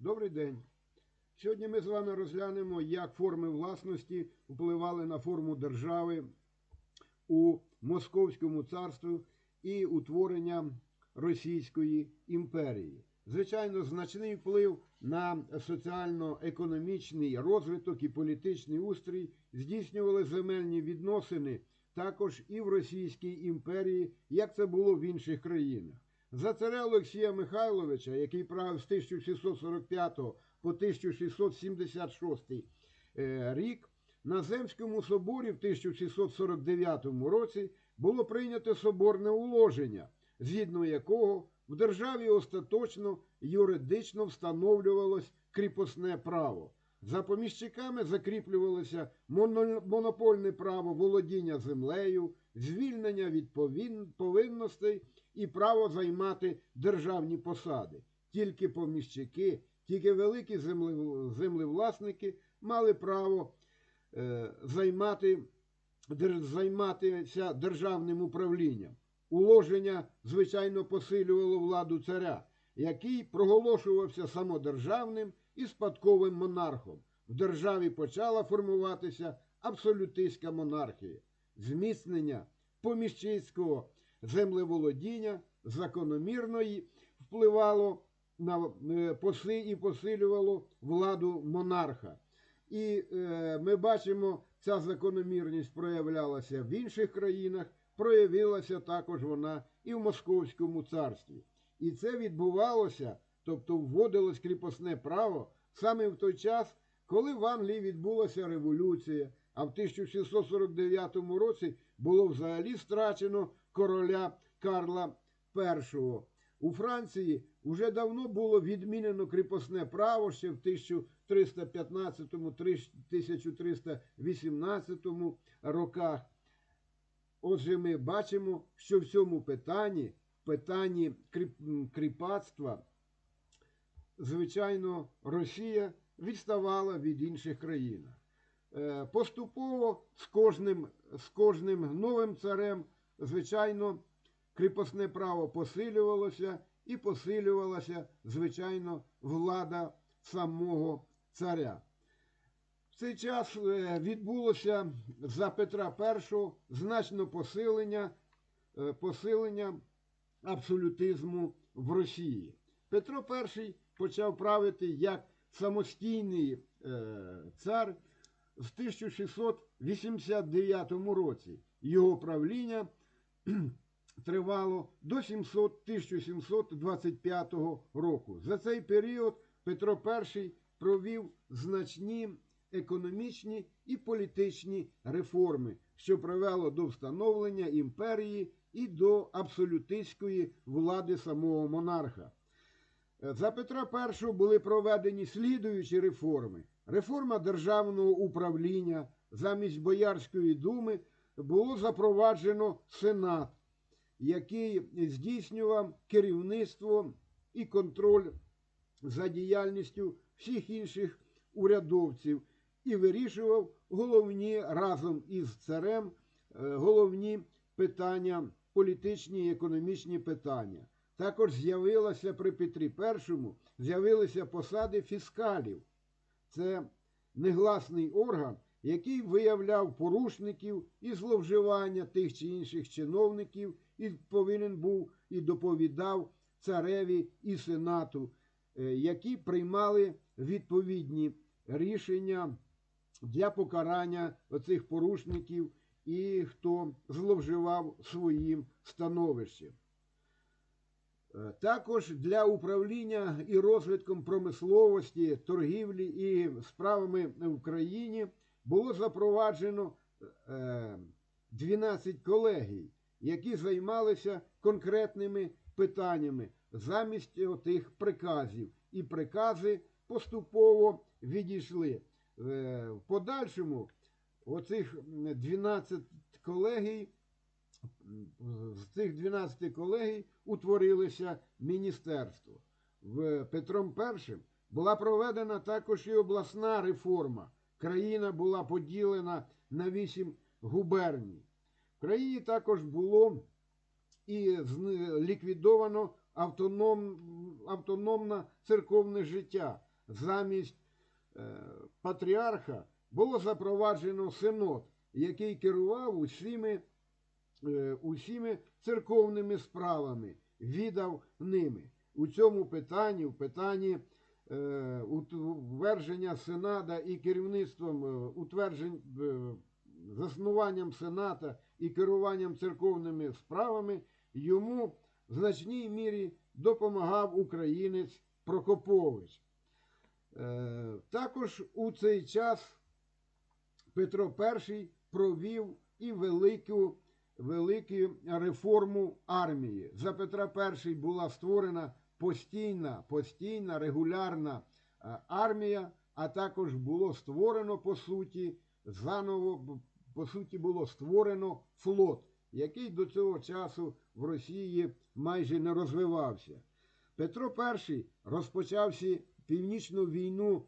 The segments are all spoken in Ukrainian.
Добрий день. Сьогодні ми з вами розглянемо, як форми власності впливали на форму держави у Московському царстві і утворення Російської імперії. Звичайно, значний вплив на соціально-економічний розвиток і політичний устрій здійснювали земельні відносини також і в Російській імперії, як це було в інших країнах. За царя Олексія Михайловича, який правив з 1645 по 1676 е, рік, на Земському соборі в 1649 році було прийнято соборне уложення, згідно якого в державі остаточно юридично встановлювалось кріпосне право. За поміщиками закріплювалося моно- монопольне право володіння землею, звільнення від повинностей і право займати державні посади. Тільки поміщики, тільки великі землевласники мали право е, займати, займатися державним управлінням. Уложення, звичайно, посилювало владу царя, який проголошувався самодержавним і спадковим монархом. В державі почала формуватися абсолютистська монархія, зміцнення поміщицького землеволодіння закономірно впливало на е, поси і посилювало владу монарха. І е, ми бачимо, ця закономірність проявлялася в інших країнах, проявилася також вона і в Московському царстві. І це відбувалося, тобто вводилось кріпосне право саме в той час, коли в Англії відбулася революція, а в 1649 році було взагалі страчено короля Карла І. У Франції вже давно було відмінено кріпосне право ще в 1315-1318 роках. Отже, ми бачимо, що в цьому питанні, питанні кріп- кріпацтва, звичайно, Росія відставала від інших країн. Е, Поступово з кожним, з кожним новим царем, звичайно, кріпосне право посилювалося і посилювалася, звичайно, влада самого царя. В цей час е, відбулося за Петра І значно посилення, е, посилення абсолютизму в Росії. Петро І почав правити як самостійний цар з 1689 році. Його правління тривало до 700, 1725 року. За цей період Петро І провів значні економічні і політичні реформи, що привело до встановлення імперії і до абсолютистської влади самого монарха. За Петра І були проведені слідуючі реформи. Реформа державного управління замість Боярської думи було запроваджено Сенат, який здійснював керівництво і контроль за діяльністю всіх інших урядовців і вирішував головні разом із царем е, головні питання, політичні і економічні питання. Також з'явилася при Петрі І з'явилися посади фіскалів. Це негласний орган, який виявляв порушників і зловживання тих чи інших чиновників, і повинен був і доповідав цареві і сенату, е, які приймали відповідні рішення для покарання оцих порушників і хто зловживав своїм становищем. Е, Також для управління і розвитком промисловості, торгівлі і справами в країні було запроваджено е, 12 колегій, які займалися конкретними питаннями замість тих приказів. І прикази поступово відійшли. Е, В подальшому оцих 12 колегій з цих 12 колегій утворилося міністерство. В Петром І була проведена також і обласна реформа. Країна була поділена на 8 губерній. В країні також було і ліквідовано автоном, автономне церковне життя. замість е, патріарха було запроваджено синод, який керував усіми, усіми церковними справами, віддав ними. У цьому питанні, в питанні е, утвердження Сенада і керівництвом е, утверджень, е, заснуванням Сената і керуванням церковними справами йому в значній мірі допомагав українець Прокопович. Е, Також у цей час Петро І провів і велику, велику реформу армії. За Петра І була створена постійна, постійна регулярна е, армія, а також було створено по суті заново, по суті, було створено флот, який до цього часу в Росії майже не розвивався. Петро І розпочався північну війну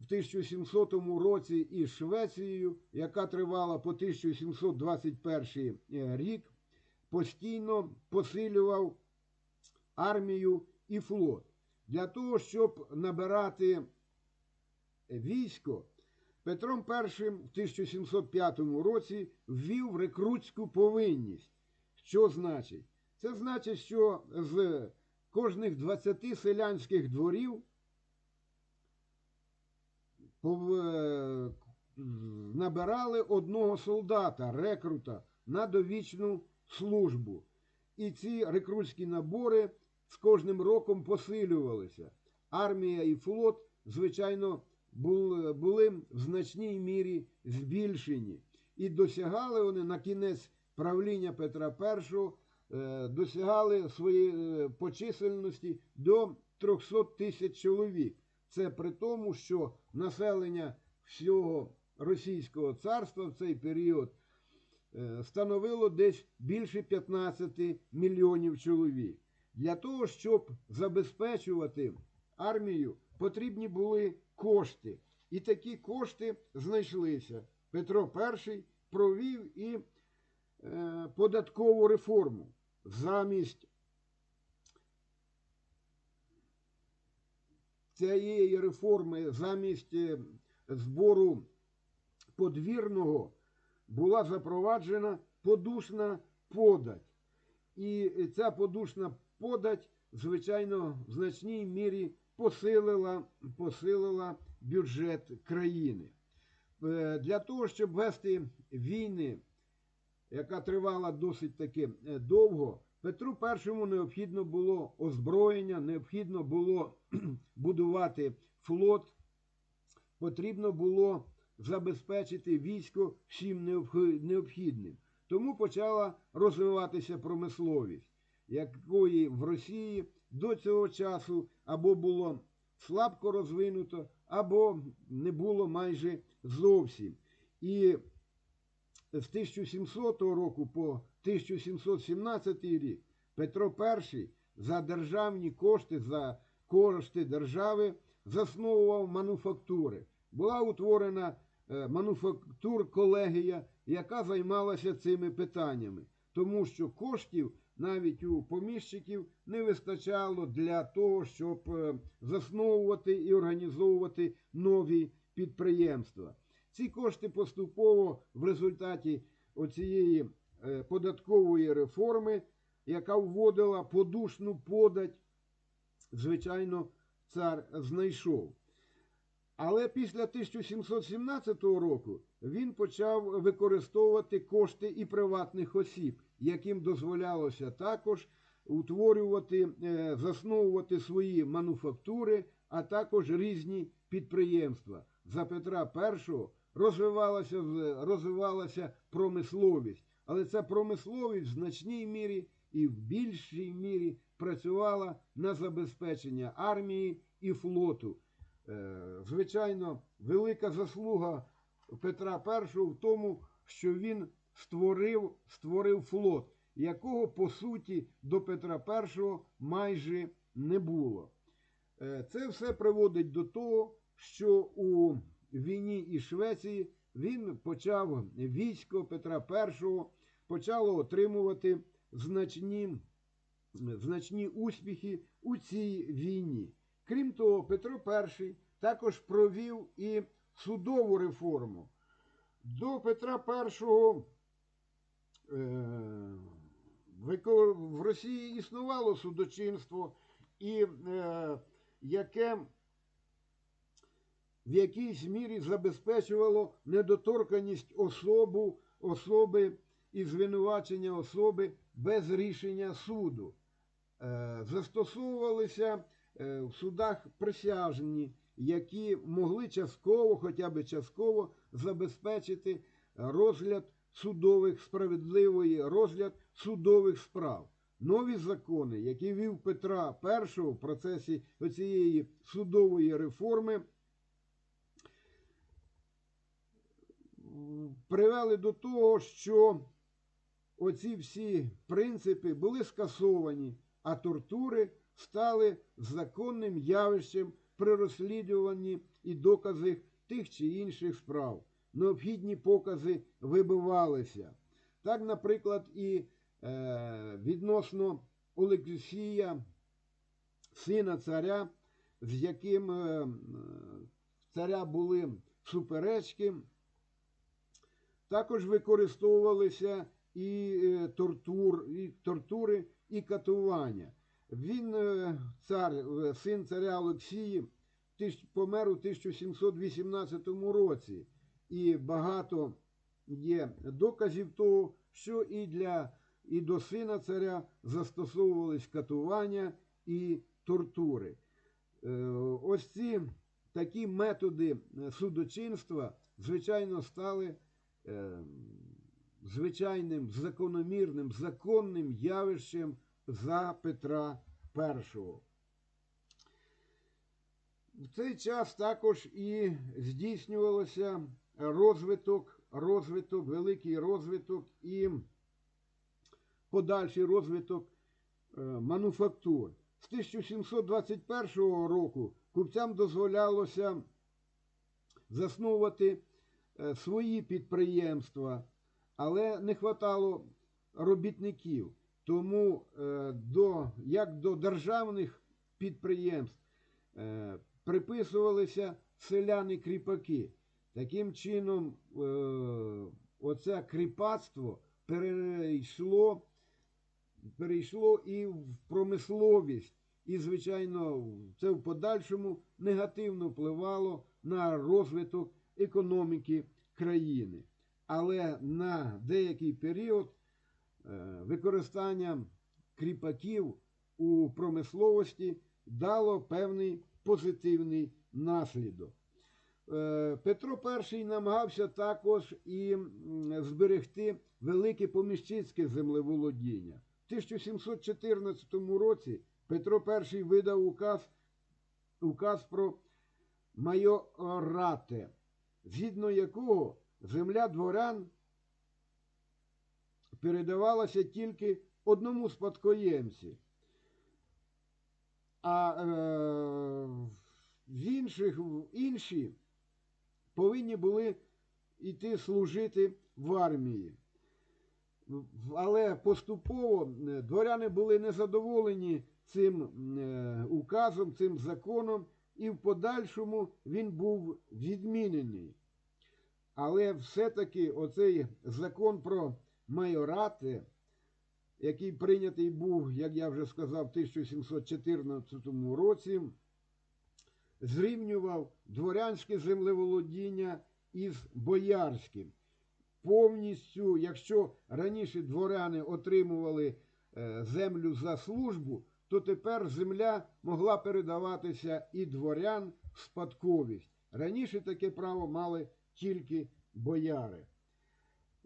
в 1700 році із Швецією, яка тривала по 1721 рік, постійно посилював армію і флот. Для того, щоб набирати військо, Петром І в 1705 році ввів рекрутську повинність. Що значить? Це значить, що з кожних 20 селянських дворів е, набирали одного солдата, рекрута на довічну службу. І ці рекрутські набори з кожним роком посилювалися. Армія і флот, звичайно, були в значній мірі збільшені. І досягали вони на кінець правління Петра І, е, досягали своєї е, по чисельності до 300 тисяч чоловік. Це при тому, що населення всього Російського царства в цей період е, становило десь більше 15 мільйонів чоловік. Для того, щоб забезпечувати армію, потрібні були кошти. І такі кошти знайшлися. Петро І провів і е, податкову реформу. Замість цієї реформи, замість е, збору подвірного, була запроваджена подушна подать. І ця подушна подать, звичайно, в значній мірі посилила, посилила бюджет країни. Е, Для того, щоб вести війни, яка тривала досить таки е, довго, Петру І необхідно було озброєння, необхідно було будувати флот, потрібно було забезпечити військо всім необхідним. Тому почала розвиватися промисловість, якої в Росії до цього часу або було слабко розвинуто, або не було майже зовсім. І з 1700 року по 1717 рік Петро І за державні кошти, за кошти держави засновував мануфактури. Була утворена е, мануфактур-колегія, яка займалася цими питаннями, тому що коштів навіть у поміщиків не вистачало для того, щоб е, засновувати і організовувати нові підприємства. Ці кошти поступово в результаті оцієї податкової реформи, яка вводила подушну подать, звичайно, цар знайшов. Але після 1717 року він почав використовувати кошти і приватних осіб, яким дозволялося також утворювати, е, засновувати свої мануфактури, а також різні підприємства. За Петра І розвивалася, розвивалася промисловість, але ця промисловість в значній мірі і в більшій мірі працювала на забезпечення армії і флоту. Е, Звичайно, велика заслуга Петра І в тому, що він створив, створив флот, якого по суті до Петра І майже не було. Е, Це все приводить до того, що у війні із Швеції він почав військо Петра І почало отримувати значні, значні успіхи у цій війні. Крім того, Петро І також провів і судову реформу. До Петра І е, в Росії існувало судочинство, і е, яке в якійсь мірі забезпечувало недоторканість особу, особи і звинувачення особи без рішення суду. Е, Застосовувалися е, в судах присяжні, які могли частково, хоча б частково забезпечити розгляд судових справедливої розгляд судових справ. Нові закони, які вів Петра І в процесі цієї судової реформи, привели до того, що оці всі принципи були скасовані, а тортури стали законним явищем при розслідуванні і доказах тих чи інших справ. Необхідні покази вибивалися. Так, наприклад, і е, відносно Олексія, сина царя, з яким е, царя були суперечки, також використовувалися і, е, тортур, і тортури, і катування. Він, е, цар, е, син царя Олексії, помер у 1718 році, і багато є доказів того, що і для і до сина царя застосовувались катування і тортури. Ось ці такі методи судочинства, звичайно, стали звичайним закономірним законним явищем за Петра І. В цей час також і здійснювалося розвиток, розвиток, великий розвиток і подальший розвиток е, мануфактур. З 1721 року купцям дозволялося засновувати свої підприємства, але не хватало робітників. Тому е, до, як до державних підприємств е, приписувалися селяни-кріпаки. Таким чином, е, оце кріпацтво перейшло, перейшло і в промисловість. І, звичайно, це в подальшому негативно впливало на розвиток економіки країни. Але на деякий період е, використання кріпаків у промисловості дало певний позитивний наслідок. Е, Петро І намагався також і зберегти велике поміщицьке землеволодіння. В 1714 році Петро І видав указ, указ про майорате, згідно якого земля дворян передавалася тільки одному спадкоємці. А е, в інших, інші повинні були йти служити в армії. Але поступово е, дворяни були незадоволені цим е, указом, цим законом, і в подальшому він був відмінений. Але все-таки оцей закон про майорати, який прийнятий був, як я вже сказав, в 1714 році, зрівнював дворянське землеволодіння із боярським. Повністю, якщо раніше дворяни отримували е, землю за службу, то тепер земля могла передаватися і дворян в спадковість. Раніше таке право мали тільки бояри.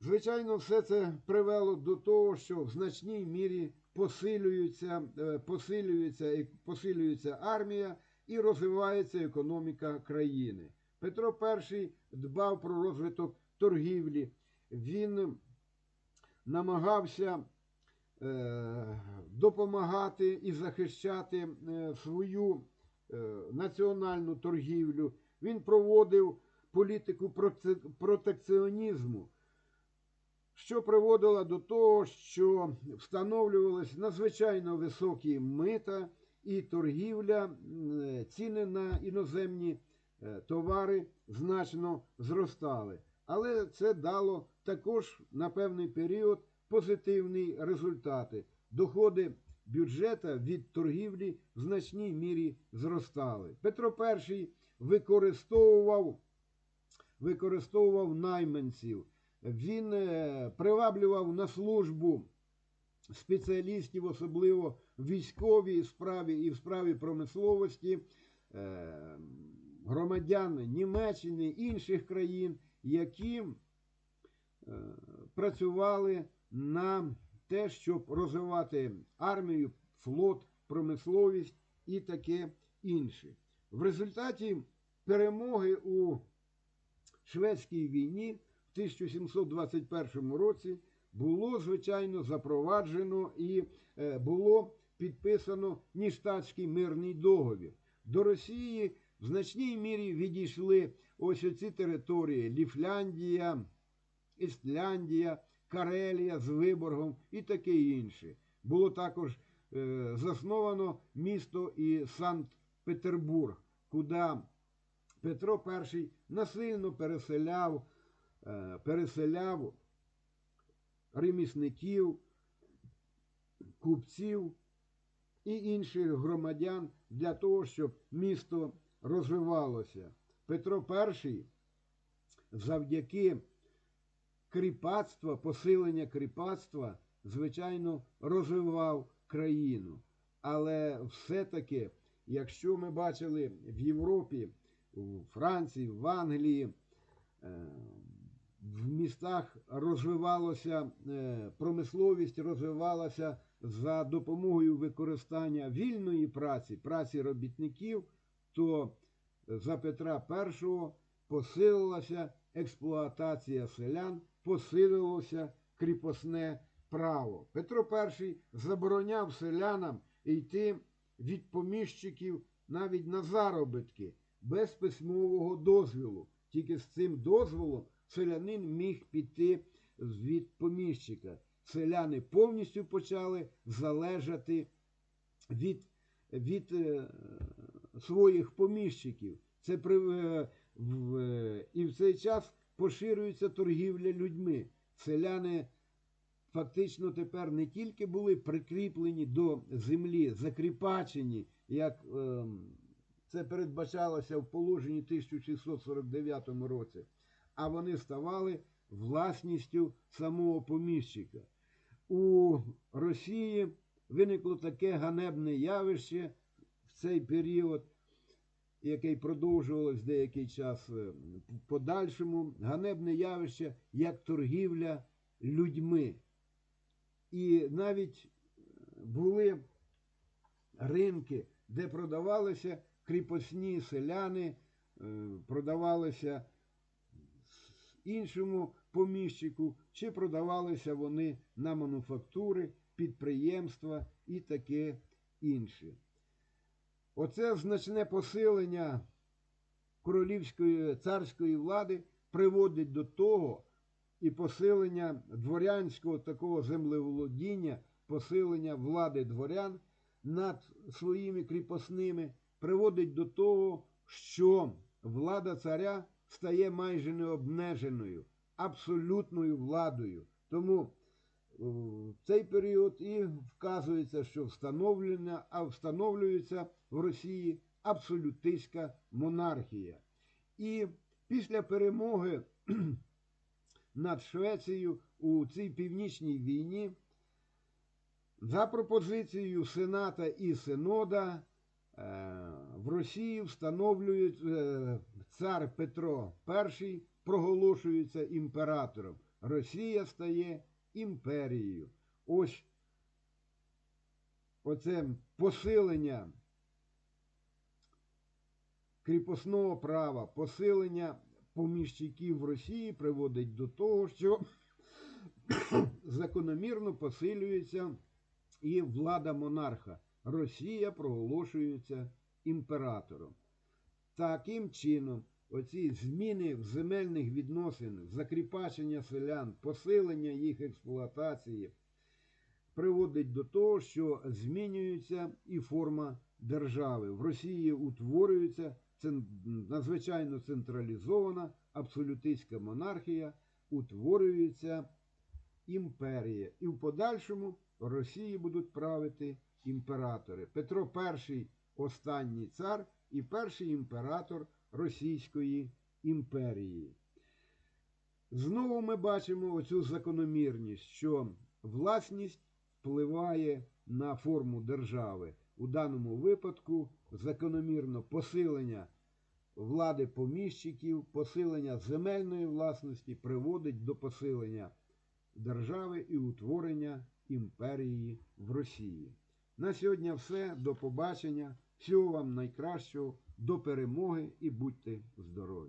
Звичайно, все це привело до того, що в значній мірі посилюється, е, посилюється, посилюється армія і розвивається економіка країни. Петро І дбав про розвиток торгівлі. Він намагався е, допомагати і захищати е, свою е, національну торгівлю. Він проводив політику протекціонізму, що приводило до того, що встановлювалися надзвичайно високі мита, і торгівля, ціни на іноземні е, товари значно зростали. Але це дало також на певний період позитивні результати. Доходи бюджета від торгівлі в значній мірі зростали. Петро І використовував, використовував найманців. Він е, приваблював на службу спеціалістів, особливо в військовій справі і в справі промисловості, е, громадян Німеччини, інших країн, які е, працювали на те, щоб розвивати армію, флот, промисловість і таке інше. В результаті перемоги у шведській війні в 1721 році було, звичайно, запроваджено і е, було підписано Ніштатський мирний договір. До Росії в значній мірі відійшли ось оці території Ліфляндія, Істляндія, Карелія з Виборгом і таке інше. Було також е, засновано місто і Санкт-Петербург, куди Петро І насильно переселяв, е, переселяв ремісників, купців і інших громадян для того, щоб місто розвивалося. Петро І завдяки кріпацтва, посилення кріпацтва, звичайно, розвивав країну. Але все-таки, якщо ми бачили в Європі, у Франції, в Англії, е, в містах розвивалася е, промисловість, розвивалася за допомогою використання вільної праці, праці робітників, то за Петра І посилилася експлуатація селян, посилилося кріпосне право. Петро І забороняв селянам йти від поміщиків навіть на заробітки без письмового дозволу. Тільки з цим дозволом селянин міг піти від поміщика. Селяни повністю почали залежати від від е, своїх поміщиків. Це при, е, в, е, І в цей час поширюється торгівля людьми. Селяни фактично тепер не тільки були прикріплені до землі, закріпачені, як е, це передбачалося в положенні 1649 році, а вони ставали власністю самого поміщика. У Росії виникло таке ганебне явище в цей період, який продовжувалось деякий час подальшому, ганебне явище як торгівля людьми. І навіть були ринки, де продавалися кріпосні селяни, продавалися іншому поміщику, чи продавалися вони на мануфактури, підприємства і таке інше. Оце значне посилення королівської царської влади приводить до того і посилення дворянського такого землеволодіння, посилення влади дворян над своїми кріпосними приводить до того, що влада царя стає майже необмеженою, абсолютною владою. Тому в цей період і вказується, що встановлення, а встановлюється в Росії абсолютистська монархія. І після перемоги над Швецією у цій північній війні, за пропозицією Сената і Синода, в Росії встановлюють е, цар Петро І проголошується імператором. Росія стає імперією. Ось оце посилення кріпосного права, посилення поміщиків Росії приводить до того, що закономірно посилюється і влада монарха. Росія проголошується імператором. Таким чином, оці зміни в земельних відносинах, закріпачення селян, посилення їх експлуатації приводить до того, що змінюється і форма держави. В Росії утворюється надзвичайно централізована абсолютистська монархія, утворюється імперія. І в подальшому в Росії будуть правити імператори. Петро І останній цар і перший імператор Російської імперії. Знову ми бачимо оцю закономірність, що власність впливає на форму держави. У даному випадку закономірно посилення влади поміщиків, посилення земельної власності приводить до посилення держави і утворення імперії в Росії. На сьогодні все. До побачення. Всього вам найкращого, до перемоги і будьте здорові!